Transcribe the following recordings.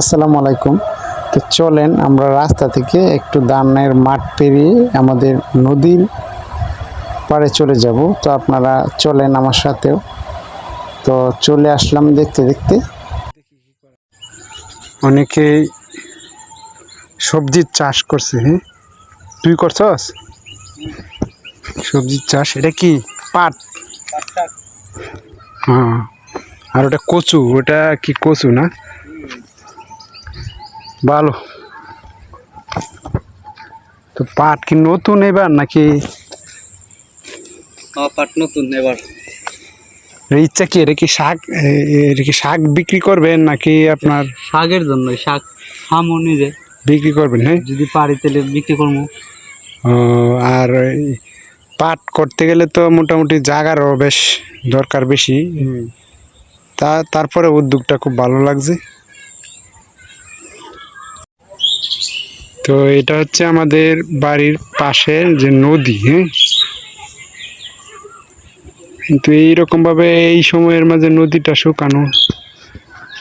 আসসালামু আলাইকুম। তো চলেন আমরা রাস্তা থেকে একটু ধানের মাঠ পেরিয়ে আমাদের নদীর পাড়ে চলে যাব। তো আপনারা চলেন আমার সাথেও। তো চলে আসলাম দেখতে দেখতে। অনেকেই সবজির চাষ করছে হ্যাঁ? তুই করছস? সবজির চাষ এটা কি? পাট। হ্যাঁ। আর ওটা কচু ওটা কি কচু না? ভালো। তো পাট কি নতুন এবার নাকি? পাট নতুন এবার। ইচ্ছা কি এটা কি শাক এটা কি শাক বিক্রি করবেন নাকি আপনার শাকের জন্য শাক খামো নিজে। বিক্রি করবেন হ্যাঁ? যদি পারি তাহলে বিক্রি করব। আর পাট করতে গেলে তো মোটামুটি জায়গারও বেশ দরকার বেশি। তা তারপরে উদ্যোগটা খুব ভালো লাগছে। তো এটা হচ্ছে আমাদের বাড়ির পাশের যে নদী হ্যাঁ? কিন্তু এইরকম ভাবে এই সময়ের মাঝে নদীটা শুকানো।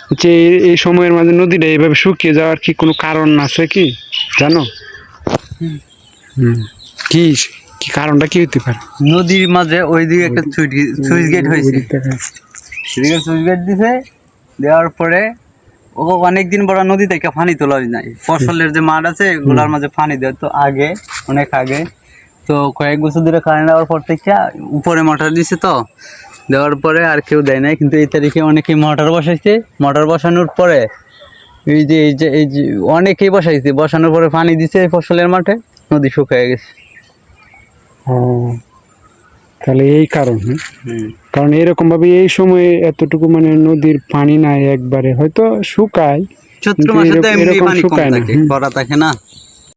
হচ্ছে এই- এই সময়ের মাঝে নদীটা এইভাবে শুকিয়ে যাওয়ার কি কোনো কারণ আছে কি? জানো? কি কি কারণটা কি হতে পারে? নদীর মাঝে ওইদিকে একটা সুইচ গেট হয়েছে। সুইচ গেট দিছে দেওয়ার পরে ও অনেক দিন বড় নদী থেকে পানি তোলা হয় নাই। ফসলের যে মাঠ আছে এগুলার মাঝে পানি দেয়। তো আগে অনেক আগে তো কয়েক বছর ধরে কারেন্ট দেওয়ার পর থেকে উপরে মোটর দিছে তো। দেওয়ার পরে আর কেউ দেয় নাই কিন্তু এই তারিখে অনেকেই মোটর বসাইছে। মোটর বসানোর পরে এই যে এই যে এই যে অনেকেই বসাইছে। বসানোর পরে পানি দিছে ফসলের মাঠে নদী শুকিয়ে গেছে। ও তাহলে এই কারণ হ্যাঁ? কারণ এরকম ভাবে এই সময়ে এতটুকু মানে নদীর পানি নাই একবারে হয়তো শুকায় চৈত্র মাসে এরকম- শুকায় থাকে না?